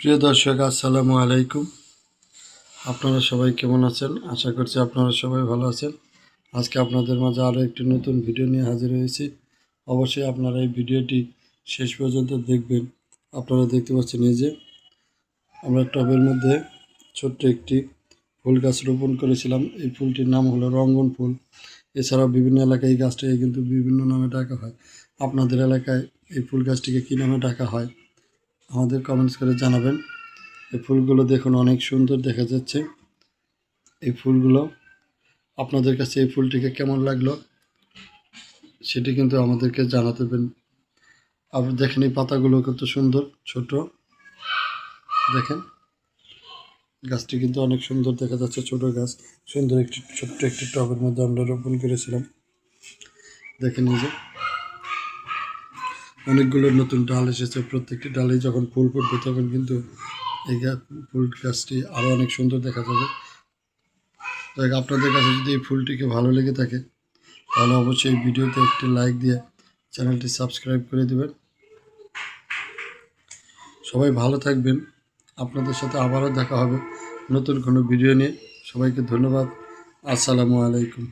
প্রিয় দর্শক, আসসালামু আলাইকুম। আপনারা সবাই কেমন আছেন? আশা করছি আপনারা সবাই ভালো আছেন। আজকে আপনাদের মাঝে আরও একটি নতুন ভিডিও নিয়ে হাজির হয়েছি। অবশ্যই আপনারা এই ভিডিওটি শেষ পর্যন্ত দেখবেন। আপনারা দেখতে পাচ্ছেন এই যে, আমরা টবের মধ্যে ছোট্ট একটি ফুল গাছ রোপণ করেছিলাম। এই ফুলটির নাম হলো রঙ্গন ফুল। এছাড়াও বিভিন্ন এলাকায় এই গাছটিকে কিন্তু বিভিন্ন নামে ডাকা হয়। আপনাদের এলাকায় এই ফুল গাছটিকে কী নামে ডাকা হয়? আমাদের কমেন্টস করে জানাবেন। এই ফুলগুলো দেখুন, অনেক সুন্দর দেখা যাচ্ছে। এই ফুলগুলো, আপনাদের কাছে এই ফুলটিকে কেমন লাগল, সেটি কিন্তু আমাদেরকে জানাতে পারেন। আপনি দেখেন, এই পাতাগুলো কত সুন্দর, ছোট। দেখেন, গাছটি কিন্তু অনেক সুন্দর দেখা যাচ্ছে, ছোট গাছ। সুন্দর একটি, ছোট্ট একটি টবের মধ্যে আমরা রোপণ করেছিলাম। দেখেন এই যে অনেকগুলো নতুন ডাল এসেছে, প্রত্যেকটি ডালে যখন ফুল ফুটবে তখন কিন্তু এই ফুল গাছটি আরও অনেক সুন্দর দেখা যাবে। দেখ আপনাদের কাছে যদি এই ফুলটিকে ভালো লেগে থাকে, তাহলে অবশ্যই ভিডিওতে একটি লাইক দিয়ে চ্যানেলটি সাবস্ক্রাইব করে দেবেন। সবাই ভালো থাকবেন। আপনাদের সাথে আবারও দেখা হবে নতুন কোনো ভিডিও নিয়ে। সবাইকে ধন্যবাদ। আসসালামু আলাইকুম।